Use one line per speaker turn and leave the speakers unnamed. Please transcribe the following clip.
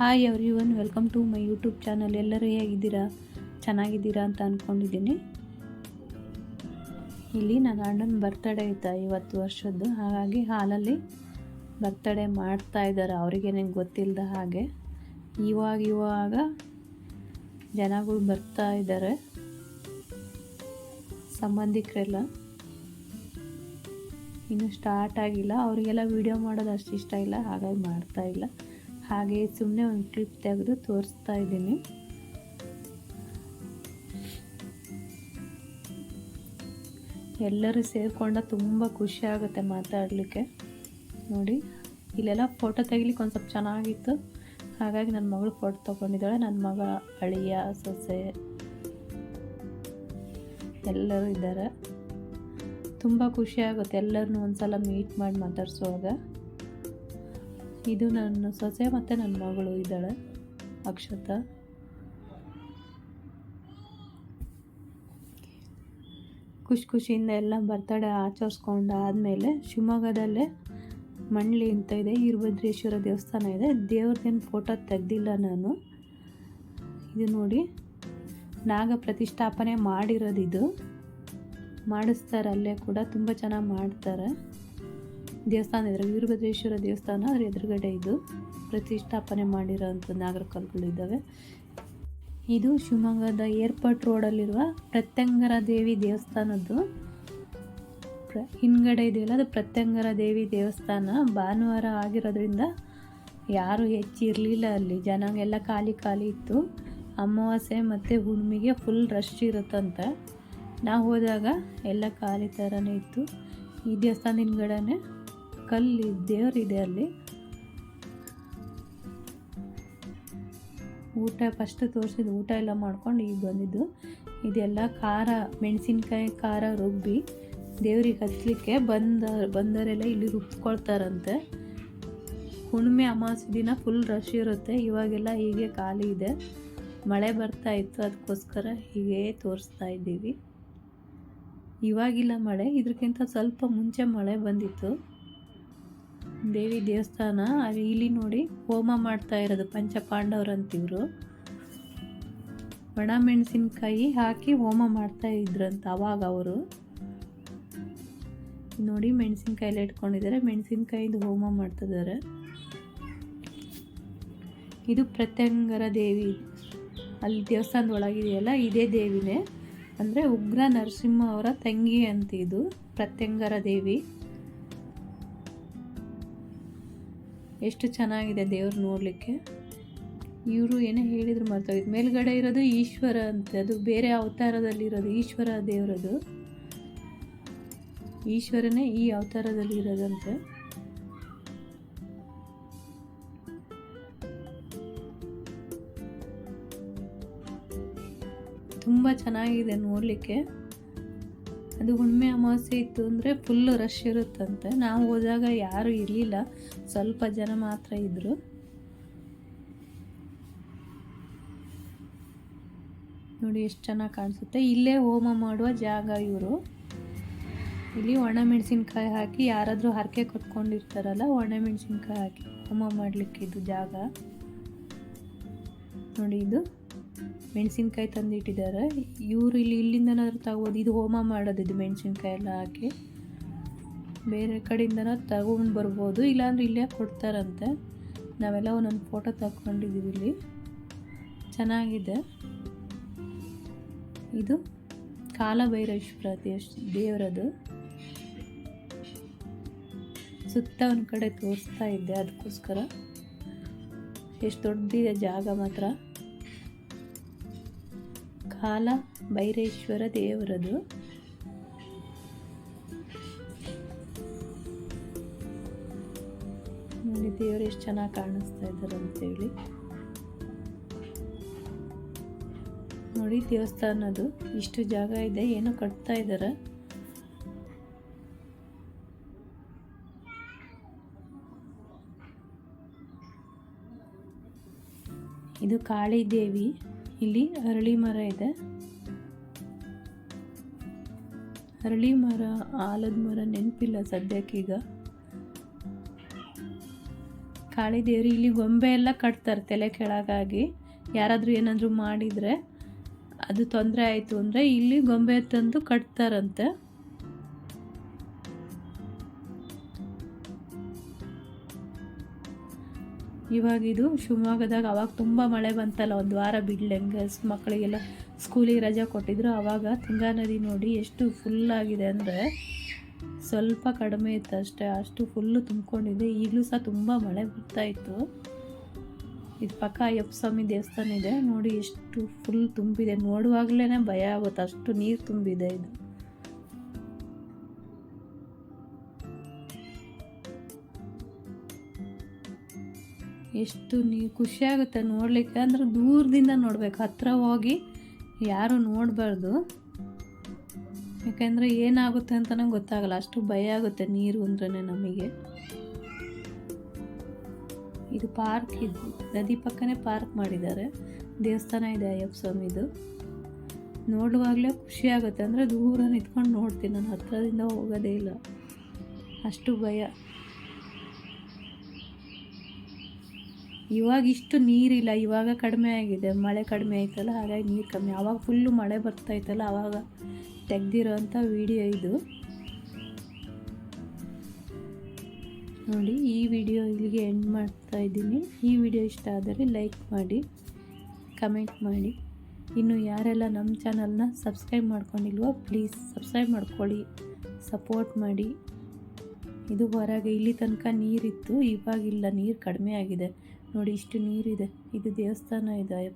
Hi everyone welcome to my YouTube channel ಎಲ್ಲರೂ ಹೇಗಿದ್ದೀರಾ? ಚೆನ್ನಾಗಿದ್ದೀರಾ ಅಂತ ಅಂದ್ಕೊಂಡಿದ್ದೀನಿ ಇಲ್ಲಿ ನನ್ನ ಅಣ್ಣನ ಬರ್ತಡೇ ಇತ್ತು ಐವತ್ತು ವರ್ಷದ್ದು. ಹಾಗಾಗಿ ಹಾಲಲ್ಲಿ ಬರ್ತಡೇ ಮಾಡ್ತಾ ಇದ್ದಾರೆ. ಅವ್ರಿಗೇನೇನು ಗೊತ್ತಿಲ್ಲದ ಹಾಗೆ. ಇವಾಗ ಇವಾಗ ಜನಗಳು ಬರ್ತಾ ಇದ್ದಾರೆ. ಸಂಬಂಧಿಕರೆಲ್ಲ. ಇನ್ನು ಸ್ಟಾರ್ಟ್ ಆಗಿಲ್ಲ. ಅವರಿಗೆಲ್ಲ ವಿಡಿಯೋ ಮಾಡೋದು ಅಷ್ಟು ಇಷ್ಟ ಇಲ್ಲ. ಹಾಗಾಗಿ ಮಾಡ್ತಾ ಇಲ್ಲ. ಹಾಗೆ ಸುಮ್ಮನೆ ಒಂದು ಕ್ಲಿಪ್ ತೆಗೆದು ತೋರಿಸ್ತಾ ಇದ್ದೀನಿ. ಎಲ್ಲರೂ ಸೇರಿಕೊಂಡ ತುಂಬ ಖುಷಿ ಆಗುತ್ತೆ ಮಾತಾಡಲಿಕ್ಕೆ. ನೋಡಿ, ಇಲ್ಲೆಲ್ಲ ಫೋಟೋ ತೆಗಿಲಿಕ್ಕೆ ಒಂದು ಸ್ವಲ್ಪ ಚೆನ್ನಾಗಿತ್ತು. ಹಾಗಾಗಿ ನನ್ನ ಮಗಳು ಫೋಟೋ ತೊಗೊಂಡಿದ್ದಾಳೆ ನನ್ನ ಮಗ ಅಳಿಯ, ಸೊಸೆ ಎಲ್ಲರೂ ಇದ್ದಾರೆ. ತುಂಬ ಖುಷಿ ಆಗುತ್ತೆ ಒಂದು ಸಲ ಮೀಟ್ ಮಾಡಿ ಮಾತಾಡ್ಸುವಾಗ. ಇದು ನನ್ನ ಸೊಸೆ ಮತ್ತು ನನ್ನ ಮಗಳು ಇದ್ದಾಳೆ, ಅಕ್ಷತಾ. ಖುಷಿ ಖುಷಿಯಿಂದ ಎಲ್ಲ ಬರ್ತಡೇ ಆಚರಿಸ್ಕೊಂಡು ಆದಮೇಲೆ ಶಿವಮೊಗ್ಗದಲ್ಲೇ ಮಂಡ್ಲಿ ಅಂತ ಇದೆ ವೀರಭದ್ರೇಶ್ವರ ದೇವಸ್ಥಾನ ಇದೆ. ದೇವ್ರದ್ದೇನು ಫೋಟೋ ತೆಗ್ದಿಲ್ಲ ನಾನು. ಇದು ನೋಡಿ, ನಾಗ ಪ್ರತಿಷ್ಠಾಪನೆ ಮಾಡಿರೋದಿದು. ಮಾಡಿಸ್ತಾರೆ ಅಲ್ಲೇ ಕೂಡ, ತುಂಬ ಚೆನ್ನಾಗಿ ಮಾಡ್ತಾರೆ. ದೇವಸ್ಥಾನ ಇದ್ರೆ ವೀರಭದ್ರೇಶ್ವರ ದೇವಸ್ಥಾನ ಅದ್ರ ಎದುರುಗಡೆ ಇದು ಪ್ರತಿಷ್ಠಾಪನೆ ಮಾಡಿರೋಂಥ ಇದ್ದಾವೆ. ಇದು ಶಿವಮೊಗ್ಗದ ಏರ್ಪೋರ್ಟ್ ರೋಡಲ್ಲಿರುವ ಪ್ರತ್ಯಂಗರ ದೇವಿ ದೇವಸ್ಥಾನದ್ದು. ಪ್ರ ಹಿಂದ್ಗಡೆ ಇದೆಯಲ್ಲ, ಅದು ಪ್ರತ್ಯಂಗರ ದೇವಿ ದೇವಸ್ಥಾನ. ಭಾನುವಾರ ಆಗಿರೋದ್ರಿಂದ ಯಾರೂ ಹೆಚ್ಚಿರಲಿಲ್ಲ ಅಲ್ಲಿ. ಎಲ್ಲ ಖಾಲಿ ಖಾಲಿ ಇತ್ತು. ಅಮಾವಾಸ್ಯೆ ಮತ್ತು ಹುಣ್ಣಿಮೆಗೆ ಫುಲ್ ರಶ್ ಇರುತ್ತಂತೆ. ನಾವು ಹೋದಾಗ ಎಲ್ಲ ಖಾಲಿ ಥರನೇ ಇತ್ತು. ಈ ದೇವಸ್ಥಾನ ಹಿಂದ್ಗಡೆನೆ ಕಲ್ಲು ದೇವರಿದೆ ಅಲ್ಲಿ. ಊಟ ಫಸ್ಟ್ ತೋರಿಸಿದ್ದು ಊಟ ಎಲ್ಲ ಮಾಡ್ಕೊಂಡು ಈಗ ಬಂದಿದ್ದು. ಇದೆಲ್ಲ ಖಾರ, ಮೆಣಸಿನ್ಕಾಯಿ, ಖಾರ, ರುಬ್ಬಿ ದೇವ್ರಿಗೆ ಹಚ್ಚಲಿಕ್ಕೆ ಬಂದ, ಬಂದವರೆಲ್ಲ ಇಲ್ಲಿ ರುಬ್ಕೊಳ್ತಾರಂತೆ. ಹುಣ್ಣಿಮೆ ಅಮಾವಾಸ್ಯೆ ದಿನ ಫುಲ್ ರಶ್ ಇರುತ್ತೆ. ಇವಾಗೆಲ್ಲ ಹೀಗೆ ಖಾಲಿ ಇದೆ. ಮಳೆ ಬರ್ತಾ ಇತ್ತು, ಅದಕ್ಕೋಸ್ಕರ ಹೀಗೆ ತೋರಿಸ್ತಾ ಇದ್ದೀವಿ. ಇವಾಗಿಲ್ಲ ಮಳೆ ಇದಕ್ಕಿಂತ ಸ್ವಲ್ಪ ಮುಂಚೆ ಮಳೆ ಬಂದಿತ್ತು. ದೇವಿ ದೇವಸ್ಥಾನ, ಅಲ್ಲಿ ಇಲ್ಲಿ ನೋಡಿ ಹೋಮ ಮಾಡ್ತಾ ಇರೋದು ಪಂಚಪಾಂಡವರಂತಿವರು. ಒಣ ಮೆಣಸಿನ್ಕಾಯಿ ಹಾಕಿ ಹೋಮ ಮಾಡ್ತಾ ಇದ್ರಂತ ಅವಾಗ ಅವರು. ನೋಡಿ ಮೆಣಸಿನ್ಕಾಯಲ್ಲಿ ಇಟ್ಕೊಂಡಿದ್ದಾರೆ, ಮೆಣಸಿನ್ಕಾಯಿಂದ ಹೋಮ ಮಾಡ್ತಿದ್ದಾರೆ. ಇದು ಪ್ರತ್ಯಂಗರ ದೇವಿ. ಅಲ್ಲಿ ದೇವಸ್ಥಾನದ ಒಳಗಿದೆಯಲ್ಲ, ಇದೇ ದೇವಿನೇ. ಅಂದರೆ ಉಗ್ರ ನರಸಿಂಹ ಅವರ ತಂಗಿ ಅಂತ ಇದು, ಪ್ರತ್ಯಂಗರ ದೇವಿ. ಎಷ್ಟು ಚೆನ್ನಾಗಿದೆ ದೇವ್ರು ನೋಡಲಿಕ್ಕೆ. ಇವರು ಏನೇ ಹೇಳಿದ್ರು ಮರ್ತೋಗಿದ್ದು ಮೇಲ್ಗಡೆ ಇರೋದು ಈಶ್ವರ ಅಂತೆ. ಅದು ಬೇರೆ ಅವತಾರದಲ್ಲಿರೋದು ಈಶ್ವರ ದೇವರದು. ಈಶ್ವರನೇ ಈ ಅವತಾರದಲ್ಲಿ ಇರೋದಂತೆ ತುಂಬ ಚೆನ್ನಾಗಿದೆ ನೋಡಲಿಕ್ಕೆ. ಅದು ಹುಣ್ಣಿಮೆ ಅಮಾವಾಸ್ಯೆ ಇತ್ತು ಅಂದರೆ ಫುಲ್ಲು ರಶ್ ಇರುತ್ತಂತೆ. ನಾವು ಹೋದಾಗ ಯಾರೂ ಇರಲಿಲ್ಲ. ಸ್ವಲ್ಪ ಜನ ಮಾತ್ರ ಇದ್ದರು ನೋಡಿ ಎಷ್ಟು ಚೆನ್ನಾಗಿ ಕಾಣಿಸುತ್ತೆ. ಇಲ್ಲೇ ಹೋಮ ಮಾಡುವ ಜಾಗ ಇವರು. ಇಲ್ಲಿ ಒಣ ಮೆಣಸಿನ್ಕಾಯಿ ಹಾಕಿ ಯಾರಾದರೂ ಹರಕೆ ಕೊಟ್ಕೊಂಡಿರ್ತಾರಲ್ಲ, ಒಣ ಮೆಣಸಿನ್ಕಾಯಿ ಹಾಕಿ ಹೋಮ ಮಾಡಲಿಕ್ಕೆ ಇದು ಜಾಗ. ನೋಡಿ ಇದು. ಮೆಣಸಿನ್ಕಾಯಿ ತಂದಿಟ್ಟಿದ್ದಾರೆ. ಇವರು ಇಲ್ಲಿ ಇಲ್ಲಿಂದನಾದ್ರೂ ತಗೋದು ಇದು ಹೋಮ ಮಾಡೋದು, ಇದು ಮೆಣಸಿನ್ಕಾಯಿ ಎಲ್ಲ ಹಾಕಿ. ಬೇರೆ ಕಡೆಯಿಂದನೂ ತಗೊಂಡು ಬರ್ಬೋದು. ಇಲ್ಲಾಂದ್ರೆ ಇಲ್ಲೇ ಕೊಡ್ತಾರಂತೆ. ನಾವೆಲ್ಲ ಒಂದೊಂದು ಫೋಟೋ ತಗೊಂಡಿದ್ದೀವಿ ಇಲ್ಲಿ. ಚೆನ್ನಾಗಿದೆ. ಇದು ಕಾಲಭೈರೇಶ್ವರ ದೇಶ ದೇವರದು. ಸುತ್ತ ಒಂದು ಕಡೆ ತೋರಿಸ್ತಾ ಇದ್ದೆ ಅದಕ್ಕೋಸ್ಕರ. ಎಷ್ಟು ದೊಡ್ಡದಿದೆ ಜಾಗ ಮಾತ್ರ. ಕಾಲ ಭೈರೇಶ್ವರ ದೇವರದು. ನೋಡಿ, ದೇವರು ಎಷ್ಟು ಚೆನ್ನಾಗಿ ಕಾಣಿಸ್ತಾ ಇದ್ದಾರೆ ಅಂತೇಳಿ. ನೋಡಿ, ದೇವಸ್ಥಾನದು ಇಷ್ಟು ಜಾಗ ಇದೆ, ಏನೋ ಕಟ್ತಾ ಇದ್ದಾರೆ ಇದು ಕಾಳಿ ದೇವಿ ಇಲ್ಲಿ ಅರಳಿ ಮರ ಇದೆ. ಅರಳಿ ಮರ, ಆಲದ ಮರ, ನೆನಪಿಲ್ಲ ಸದ್ಯಕ್ಕೀಗ ಕಾಳಿ ದೇವ್ರು ಇಲ್ಲಿ ಗೊಂಬೆ ಎಲ್ಲ ಕಟ್ತಾರೆ ತಲೆ ಕೆಳಗಾಗಿ. ಯಾರಾದರೂ ಏನಾದರೂ ಮಾಡಿದರೆ ಅದು ತೊಂದರೆ ಆಯಿತು ಅಂದರೆ ಇಲ್ಲಿ ಗೊಂಬೆ ತಂದು ಕಟ್ತಾರಂತೆ. ಇವಾಗ ಇದು ಶಿವಮೊಗ್ಗದಾಗ ಅವಾಗ ತುಂಬ ಮಳೆ ಬಂತಲ್ಲ, ಒಂದು ವಾರ ಬಿಡ್ಲಂಗೆ ಮಕ್ಕಳಿಗೆಲ್ಲ ಸ್ಕೂಲಿಗೆ ರಜೆ ಕೊಟ್ಟಿದ್ರು ಆವಾಗ ತುಂಗಾ ನದಿ ನೋಡಿ ಎಷ್ಟು ಫುಲ್ ಆಗಿದೆ ಅಂದರೆ ಸ್ವಲ್ಪ ಕಡಿಮೆ ಇತ್ತು ಅಷ್ಟೇ. ಅಷ್ಟು ಫುಲ್ಲು ತುಂಬಿಕೊಂಡಿದೆ. ಈಗಲೂ ಸಹ ತುಂಬ ಮಳೆ ಬರ್ತಾ ಇತ್ತು. ಇದು ಪಕ್ಕ ಅಯ್ಯಪ್ಪ ಸ್ವಾಮಿ ದೇವಸ್ಥಾನ ಇದೆ. ನೋಡಿ ಎಷ್ಟು ಫುಲ್ ತುಂಬಿದೆ. ನೋಡುವಾಗಲೇ ಭಯ ಆಗುತ್ತೆ. ಅಷ್ಟು ನೀರು ತುಂಬಿದೆ ಇದು. ಎಷ್ಟು ನೀ ಖುಷಿ ಆಗುತ್ತೆ ನೋಡಲಿಕ್ಕೆ. ಅಂದರೆ ದೂರದಿಂದ ನೋಡಬೇಕು ಹತ್ತಿರ ಹೋಗಿ ಯಾರು ನೋಡಬಾರ್ದು. ಯಾಕೆಂದರೆ ಏನಾಗುತ್ತೆ ಅಂತಲೇ ಗೊತ್ತಾಗಲ್ಲ, ಅಷ್ಟು ಭಯ ಆಗುತ್ತೆ ನೀರು ಅಂದ್ರೆ ನಮಗೆ. ಇದು ಪಾರ್ಕ್ ಇದು. ನದಿ ಪಕ್ಕನೇ ಪಾರ್ಕ್ ಮಾಡಿದ್ದಾರೆ. ದೇವಸ್ಥಾನ ಇದೆ ಅಯ್ಯಪ್ಪ ಸ್ವಾಮಿದು. ನೋಡುವಾಗಲೇ ಖುಷಿಯಾಗುತ್ತೆ ಅಂದರೆ ದೂರ ನಿಂತ್ಕೊಂಡು ನೋಡ್ತೀನಿ, ನಾನು ಹತ್ತಿರದಿಂದ ಹೋಗೋದೇ ಇಲ್ಲ. ಅಷ್ಟು ಭಯ. ಇವಾಗ ಇಷ್ಟು ನೀರಿಲ್ಲ, ಇವಾಗ ಕಡಿಮೆ ಆಗಿದೆ. ಮಳೆ ಕಡಿಮೆ ಆಯ್ತಲ್ಲ, ಹಾಗಾಗಿ ನೀರು ಕಮ್ಮಿ. ಆವಾಗ ಫುಲ್ಲು ಮಳೆ ಬರ್ತಾ ಇತ್ತಲ್ಲ ಆವಾಗ ತೆಗ್ದಿರೋಂಥ ವಿಡಿಯೋ ಇದು. ನೋಡಿ, ಈ ವಿಡಿಯೋ ಇಲ್ಲಿಗೆ ಎಂಡ್ ಮಾಡ್ತಾ ಇದ್ದೀನಿ. ಈ ವಿಡಿಯೋ ಇಷ್ಟ ಆದರೆ ಲೈಕ್ ಮಾಡಿ ಕಮೆಂಟ್ ಮಾಡಿ. ಇನ್ನು ಯಾರೆಲ್ಲ ನಮ್ಮ ಚಾನಲ್ನ ಸಬ್ಸ್ಕ್ರೈಬ್ ಮಾಡ್ಕೊಂಡಿಲ್ವೋ ಪ್ಲೀಸ್ ಸಬ್ಸ್ಕ್ರೈಬ್ ಮಾಡ್ಕೊಳ್ಳಿ. ಸಪೋರ್ಟ್ ಮಾಡಿ. ಇದು ಹೊರಗೆ ಇಲ್ಲಿ ತನಕ ನೀರಿತ್ತು, ಇವಾಗಿಲ್ಲ, ನೀರು ಕಡಿಮೆ ಆಗಿದೆ. ನೋಡಿ ಇಷ್ಟು ನೀರಿದೆ. ಇದು ದೇವಸ್ಥಾನ ಇದೆ.